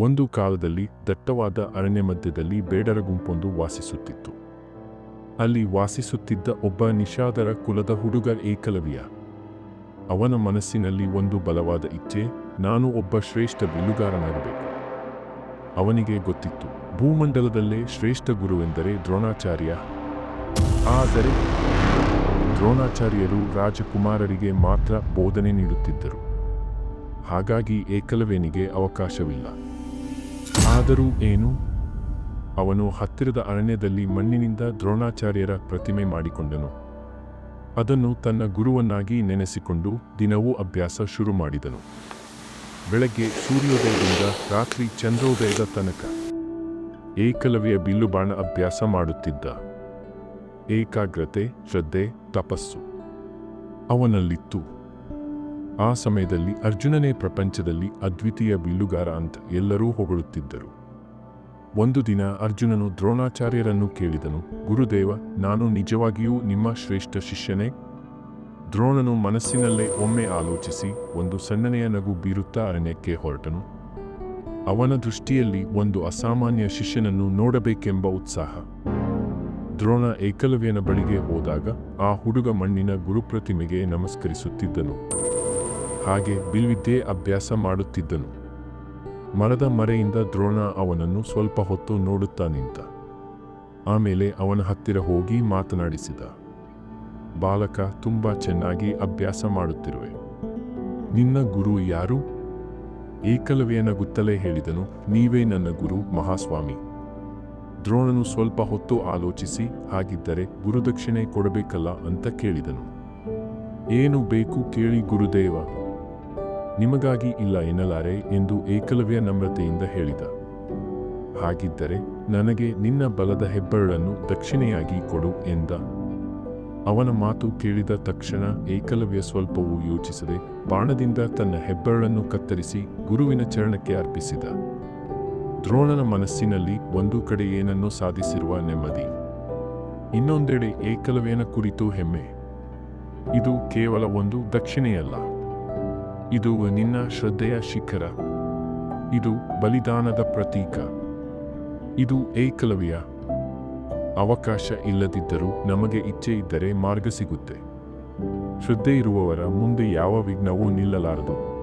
ಒಂದು ಕಾಲದಲ್ಲಿ ದಟ್ಟವಾದ ಅರಣ್ಯ ಮಧ್ಯದಲ್ಲಿ ಬೇಡರ ಗುಂಪೊಂದು ವಾಸಿಸುತ್ತಿತ್ತು. ಅಲ್ಲಿ ವಾಸಿಸುತ್ತಿದ್ದ ಒಬ್ಬ ನಿಷಾದರ ಕುಲದ ಹುಡುಗ ಏಕಲವ್ಯ. ಅವನ ಮನಸ್ಸಿನಲ್ಲಿ ಒಂದು ಬಲವಾದ ಇಚ್ಛೆ, ನಾನು ಒಬ್ಬ ಶ್ರೇಷ್ಠ ಬಿಲ್ಲುಗಾರನಾಗಬೇಕು. ಅವನಿಗೆ ಗೊತ್ತಿತ್ತು, ಭೂಮಂಡಲದಲ್ಲೇ ಶ್ರೇಷ್ಠ ಗುರುವೆಂದರೆ ದ್ರೋಣಾಚಾರ್ಯ. ಆದರೆ ದ್ರೋಣಾಚಾರ್ಯರು ರಾಜಕುಮಾರರಿಗೆ ಮಾತ್ರ ಬೋಧನೆ ನೀಡುತ್ತಿದ್ದರು. ಹಾಗಾಗಿ ಏಕಲವ್ಯನಿಗೆ ಅವಕಾಶವಿಲ್ಲ. ಆದರೂ ಏನು? ಅವನು ಹತ್ತಿರದ ಅರಣ್ಯದಲ್ಲಿ ಮಣ್ಣಿನಿಂದ ದ್ರೋಣಾಚಾರ್ಯರ ಪ್ರತಿಮೆ ಮಾಡಿಕೊಂಡನು. ಅದನ್ನು ತನ್ನ ಗುರುವನ್ನಾಗಿ ನೆನೆಸಿಕೊಂಡು ದಿನವೂ ಅಭ್ಯಾಸ ಶುರು ಮಾಡಿದನು. ಬೆಳಗ್ಗೆ ಸೂರ್ಯೋದಯದಿಂದ ರಾತ್ರಿ ಚಂದ್ರೋದಯದ ತನಕ ಏಕಲವ್ಯ ಬಿಲ್ಲುಬಾಣ ಅಭ್ಯಾಸ ಮಾಡುತ್ತಿದ್ದ. ಏಕಾಗ್ರತೆ, ಶ್ರದ್ಧೆ, ತಪಸ್ಸು ಅವನಲ್ಲಿತ್ತು. ಆ ಸಮಯದಲ್ಲಿ ಅರ್ಜುನನೇ ಪ್ರಪಂಚದಲ್ಲಿ ಅದ್ವಿತೀಯ ಬಿಲ್ಲುಗಾರ ಅಂತ ಎಲ್ಲರೂ ಹೊಗಳುತ್ತಿದ್ದರು. ಒಂದು ದಿನ ಅರ್ಜುನನು ದ್ರೋಣಾಚಾರ್ಯರನ್ನು ಕೇಳಿದನು, ಗುರುದೇವ, ನಾನು ನಿಜವಾಗಿಯೂ ನಿಮ್ಮ ಶ್ರೇಷ್ಠ ಶಿಷ್ಯನೇ? ದ್ರೋಣನು ಮನಸ್ಸಿನಲ್ಲೇ ಒಮ್ಮೆ ಆಲೋಚಿಸಿ ಒಂದು ಸಣ್ಣನೆಯ ನಗು ಬೀರುತ್ತಾ ಅರಣ್ಯಕ್ಕೆ ಹೊರಟನು. ಅವನ ದೃಷ್ಟಿಯಲ್ಲಿ ಒಂದು ಅಸಾಮಾನ್ಯ ಶಿಷ್ಯನನ್ನು ನೋಡಬೇಕೆಂಬ ಉತ್ಸಾಹ. ದ್ರೋಣ ಏಕಲವ್ಯನ ಬಳಿಗೆ ಹೋದಾಗ ಆ ಹುಡುಗ ಮಣ್ಣಿನ ಗುರುಪ್ರತಿಮೆಗೆ ನಮಸ್ಕರಿಸುತ್ತಿದ್ದನು. ಹಾಗೆ ಬಿಲ್ವಿದ್ಯೆ ಅಭ್ಯಾಸ ಮಾಡುತ್ತಿದ್ದನು. ಮರದ ಮರೆಯಿಂದ ದ್ರೋಣ ಅವನನ್ನು ಸ್ವಲ್ಪ ಹೊತ್ತು ನೋಡುತ್ತಾ ನಿಂತ. ಆಮೇಲೆ ಅವನ ಹತ್ತಿರ ಹೋಗಿ ಮಾತನಾಡಿಸಿದ, ಬಾಲಕ, ತುಂಬ ಚೆನ್ನಾಗಿ ಅಭ್ಯಾಸ ಮಾಡುತ್ತಿರುವೆ. ನಿನ್ನ ಗುರು ಯಾರು? ಏಕಲವ್ಯನ ಗುತ್ತಲೇ ಹೇಳಿದನು, ನೀವೇ ನನ್ನ ಗುರು, ಮಹಾಸ್ವಾಮಿ. ದ್ರೋಣನು ಸ್ವಲ್ಪ ಹೊತ್ತು ಆಲೋಚಿಸಿ, ಹಾಗಿದ್ದರೆ ಗುರುದಕ್ಷಿಣೆ ಕೊಡಬೇಕಲ್ಲ ಅಂತ ಕೇಳಿದನು. ಏನು ಬೇಕು ಕೇಳಿ ಗುರುದೇವ. ನಿಮಗಾಗಿ ಇಲ್ಲ ಎನ್ನಲಾರೆ ಎಂದು ಏಕಲವ್ಯ ನಮ್ರತೆಯಿಂದ ಹೇಳಿದ. ಹಾಗಿದ್ದರೆ ನನಗೆ ನಿನ್ನ ಬಲದ ಹೆಬ್ಬರಳನ್ನು ದಕ್ಷಿಣೆಯಾಗಿ ಕೊಡು ಎಂದ. ಅವನ ಮಾತು ಕೇಳಿದ ತಕ್ಷಣ ಏಕಲವ್ಯ ಸ್ವಲ್ಪವೂ ಯೋಚಿಸದೆ ಬಾಣದಿಂದ ತನ್ನ ಹೆಬ್ಬರಳನ್ನು ಕತ್ತರಿಸಿ ಗುರುವಿನ ಚರಣಕ್ಕೆ ಅರ್ಪಿಸಿದ. ದ್ರೋಣನ ಮನಸ್ಸಿನಲ್ಲಿ ಒಂದು ಕಡೆ ಏನನ್ನೋ ಸಾಧಿಸಿರುವ ನೆಮ್ಮದಿ. ಇನ್ನೊಂದೆಡೆ ಏಕಲವ್ಯನ ಕುರಿತು ಹೆಮ್ಮೆ. ಇದು ಕೇವಲ ಒಂದು ದಕ್ಷಿಣೆಯಲ್ಲ. ಇದು ನಿನ್ನ ಶ್ರದ್ಧೆಯ ಶಿಖರ. ಇದು ಬಲಿದಾನದ ಪ್ರತೀಕ. ಇದು ಏಕಲವ್ಯ. ಅವಕಾಶ ಇಲ್ಲದಿದ್ದರೂ ನಮಗೆ ಇಚ್ಛೆ ಇದ್ದರೆ ಮಾರ್ಗ ಸಿಗುತ್ತೆ. ಶ್ರದ್ಧೆ ಇರುವವರ ಮುಂದೆ ಯಾವ ವಿಘ್ನವೂ ನಿಲ್ಲಲಾರದು.